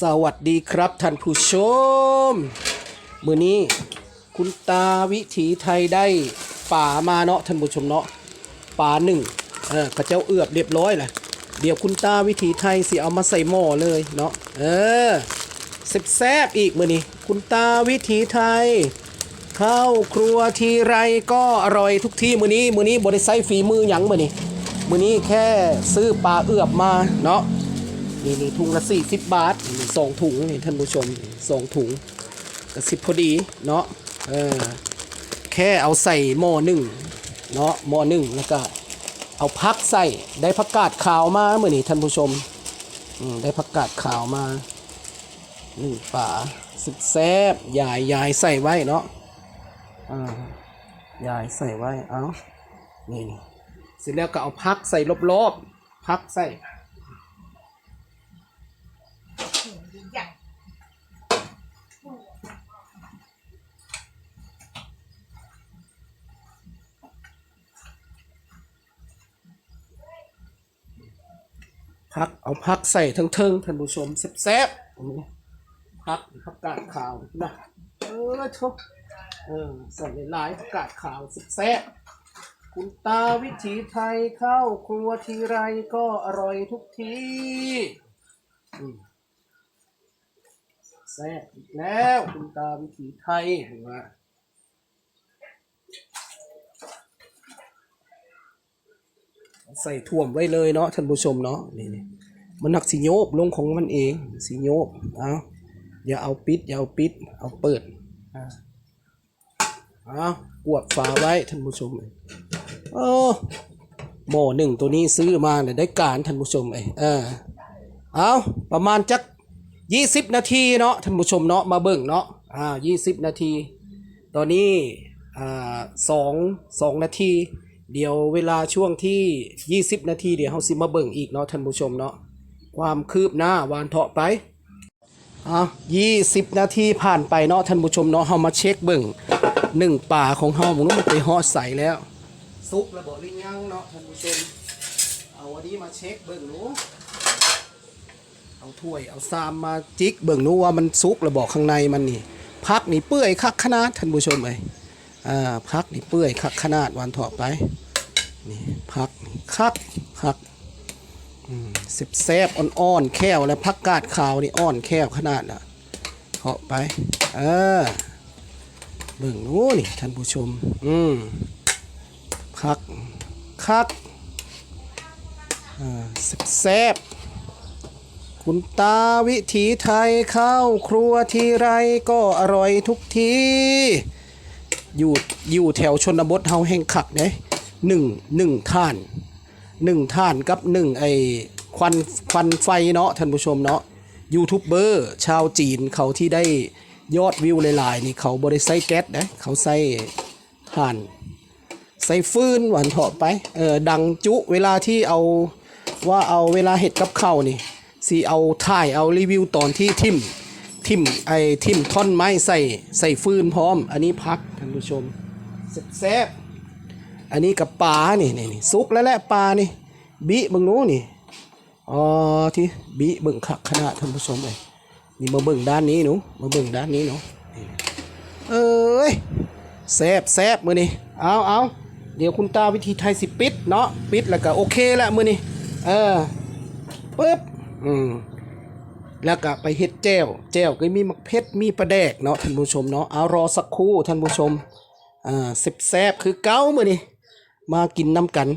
สวัสดีครับท่านผู้ชม มือนี้คุณตาวิถีไทยได้ป่ามาเนาะท่านผู้ชมเนาะป่าหนึ่งเออเขาเจ้าเอือบเรียบร้อยแหละเดี๋ยวคุณตาวิถีไทยสิเอามาใส่หม้อเลยเนาะเออแซ่บๆอีกมือนี้คุณตาวิถีไทยข้าวครัวทีไรก็อร่อยทุกที่มือนี้มือนี้บริไซฝีมือหยังมือนี้มือนี้แค่ซื้อปลาเอือบมาเนาะ นี่นี่ถุงละสี่สิบบาทสองถุงนี่ท่านผู้ชมสองถุงกระสิบพอดีเนาะเออแค่เอาใส่หม้อหนึ่งเนาะหม้อหนึ่งแล้วก็เอาพักใส่ได้ผักกาดขาวมาเมื่อนี้ท่านผู้ชมได้ผักกาดขาวมาหนึ่งฝาสุดแซ่บยายยายใส่ไว้เนาะอ่ายายใส่ไว้เอานี่เสร็จแล้วก็เอาพักใส่รอบๆพักใส่ พักเอาพักใส่ทั้งเทิงท่านผู้ชมแซ่บๆพักผักกาดขาวนะเออชบเออใส่หลายๆผักกาดขาวแซ่บคุณตาวิถีไทยเข้าครัวทีไรก็อร่อยทุกทีแซ่บอีกแล้ว คุณตาวิถีไทยเห็นไหม ใส่ถ่วมไว้เลยเนาะท่านผู้ชมเนาะนี่นี่มันหนักสีโยบลงของมันเองสีโยบเอาอย่าเอาปิดอย่าเอาปิด เอาเปิดอ่าเอากวดฝาไว้ท่านผู้ชมเออหม้อหนึ่งตัวนี้ซื้อมาเนี่ยได้การท่านผู้ชมเอ้เออเอาประมาณจักยี่สิบนาทีเนาะท่านผู้ชมเนาะมาเบิ่งเนาะอ่ายี่สิบนาที ตอนนี้อ่าสองสองนาที เดี๋ยวเวลาช่วงที่ 20 นาทีเดี๋ยวเราสิมาเบิ่งอีกเนาะท่านผู้ชมเนาะความคืบหน้าวานเถาะไปอะ20 นาทีผ่านไปเนาะท่านผู้ชมเนาะเฮามาเช็คเบิ่งหนึ่งป่าของเฮามันมันไปฮอดใสแล้ว ซุกระบบหรือยังเนาะท่านผู้ชมเอาวันนี้มาเช็คเบิ่งหนูเอาถ้วยเอาซามมาจิกเบิ่งหนูว่ามันซุกระบอกข้างในมันนี่พักนี่เปื่อยคักขนาดท่านผู้ชมเอ้ย อ่าพักนี่เปื่อยคักขนาดวันถาะไปนี่พักนี่คักคักอืมสิบแซบอ่อนๆแค่วและพักกาดขาวนี่อ่อนแค่วขนาดน่ะเถาะไปเออเบิ่งนู้นี่ท่านผู้ชม อืมคักคักอ่าสิบแซบคุณตาวิถีไทยเข้าครัวทีไรก็อร่อยทุกที อยู่อยู่แถวชนบทเฮาแห่งขักเด้หนึ่งหนึ่งท่านหนึ่งท่านกับหนึ่งไอควันควันไฟเนาะท่านผู้ชมเนาะยูทูบเบอร์ชาวจีนเขาที่ได้ยอดวิวหลายๆนี่เขาบริใส่แก๊สนะเขาใส่ถ่านใส่ฟืนหวานเถาะไปเออดังจุเวลาที่เอาว่าเอาเวลาเห็ดกับข้าวนี่สีเอาถ่ายเอารีวิวตอนที่ทิม ทิมไอ้ทิมท่อนไม้ใส่ใส่ฟืนพร้อม อันนี้พักท่านผู้ชมแซ่บอันนี้กับปลานี่นี่นี่ซุกแล้วแหละปลานี่บิเบิ่งหนู้นี่อ๋อที่บิเบิ่งขักขนาดท่านผู้ชมเลยนี่มาเบิ่งด้านนี้หนูมาเบิ่งด้านนี้หนูเอ้ยแซ่บแซ่บมือนี่เอาเอาเดี๋ยวคุณตาวิธีไทยสิปิดเนาะปิดแล้วก็โอเคแล้วมือนี่เออปึ๊บอืม แล้วก็ไปเฮ็ดแจ้วแจ้วก็มีมักเพชรมีปลาแดกเนาะท่านผู้ชมเนาะเอารอสักครู่ท่านผู้ชมอ่าสิบแซบคือเก้ามื้อนี้มากินน้ำกัน